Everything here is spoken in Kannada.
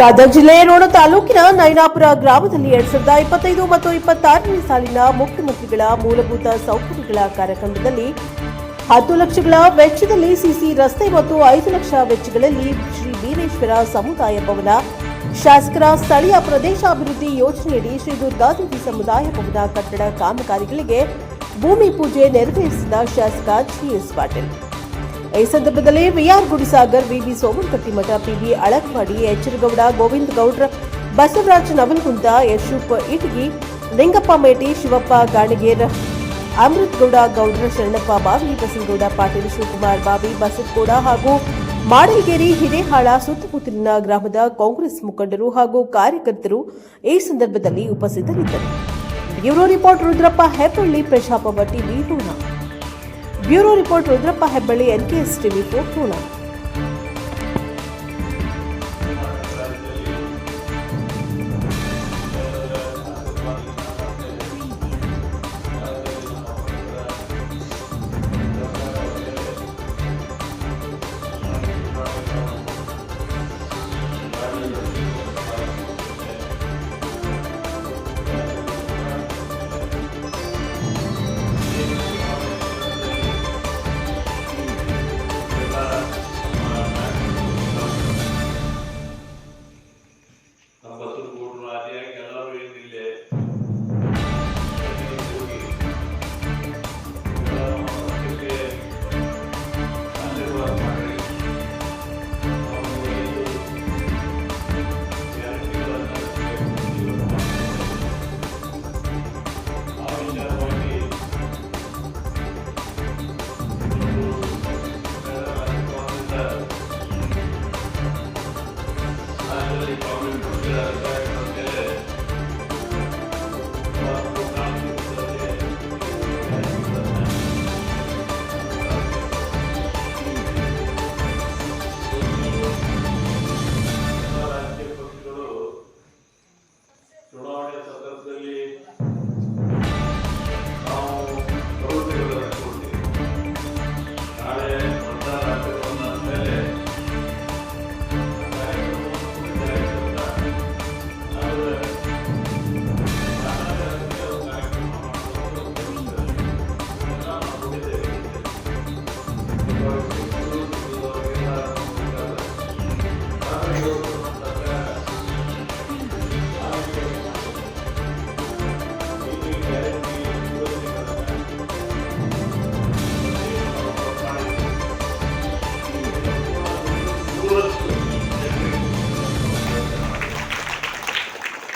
ಗದಗ ಜಿಲ್ಲೆಯ ರೋಣ ತಾಲೂಕಿನ ನೈನಾಪುರ ಗ್ರಾಮದಲ್ಲಿ ಎರಡ್ ಸಾವಿರದ ಇಪ್ಪತ್ತೈದು ಮತ್ತು ಇಪ್ಪತ್ತಾರನೇ ಸಾಲಿನ ಮುಖ್ಯಮಂತ್ರಿಗಳ ಮೂಲಭೂತ ಸೌಕರ್ಯಗಳ ಕಾರ್ಯಕ್ರಮದಲ್ಲಿ ಹತ್ತು ಲಕ್ಷಗಳ ವೆಚ್ಚದಲ್ಲಿ ಸಿಸಿ ರಸ್ತೆ ಮತ್ತು ಐದು ಲಕ್ಷ ವೆಚ್ಚಗಳಲ್ಲಿ ಶ್ರೀ ವೀರೇಶ್ವರ ಸಮುದಾಯ ಭವನ, ಶಾಸಕರ ಸ್ಥಳೀಯ ಪ್ರದೇಶಾಭಿವೃದ್ಧಿ ಯೋಜನೆಯಡಿ ಶ್ರೀ ದುರ್ಗಾದೇವಿ ಸಮುದಾಯ ಭವನ ಕಟ್ಟಡ ಕಾಮಗಾರಿಗಳಿಗೆ ಭೂಮಿ ಪೂಜೆ ನೆರವೇರಿಸಿದ ಶಾಸಕ ಜಿಎಸ್ ಪಾಟೀಲ್. ಈ ಸಂದರ್ಭದಲ್ಲಿ ವಿಆರ್ ಗುಡಿಸಾಗರ್ ವಿವಿ ಸೋಮನಕಟ್ಟಿಮಠ ಪಿವಿ ಅಳಕ್ವಾಡಿ, ಎಚ್ಚರಗೌಡ, ಗೋವಿಂದ ಗೌಡ್ರ, ಬಸವರಾಜ್ ನವಲ್ಗುಂದ ಯಶೂಪ್ ಇಟಗಿ, ಲಿಂಗಪ್ಪ ಮೇಟಿ, ಶಿವಪ್ಪ ಗಾಣಿಗೇರ್, ಅಮೃತಗೌಡ ಗೌಡ್ರ, ಶರಣಪ್ಪ ಬಾವಿ, ಬಸನಗೌಡ ಪಾಟೀಲ್, ಶಿವಕುಮಾರ್ ಬಾವಿ ಬಸವಗೌಡ ಹಾಗೂ ಮಾಡಲಗೇರಿ ಹಿರೇಹಾಳ ಸುತ್ತಮುತ್ತಲಿನ ಗ್ರಾಮದ ಕಾಂಗ್ರೆಸ್ ಮುಖಂಡರು ಹಾಗೂ ಕಾರ್ಯಕರ್ತರು ಈ ಸಂದರ್ಭದಲ್ಲಿ ಉಪಸ್ಥಿತರಿದ್ದರು. ಬ್ಯೂರೋ ರಿಪೋರ್ಟ್ ರುದ್ರಪ್ಪ, ಹೆಬ್ಬಳ್ಳಿ ಬಿ ಋಣ bureau report Rudrappa Hebbali NKS TV ಪೂರ್ಣ. family problem.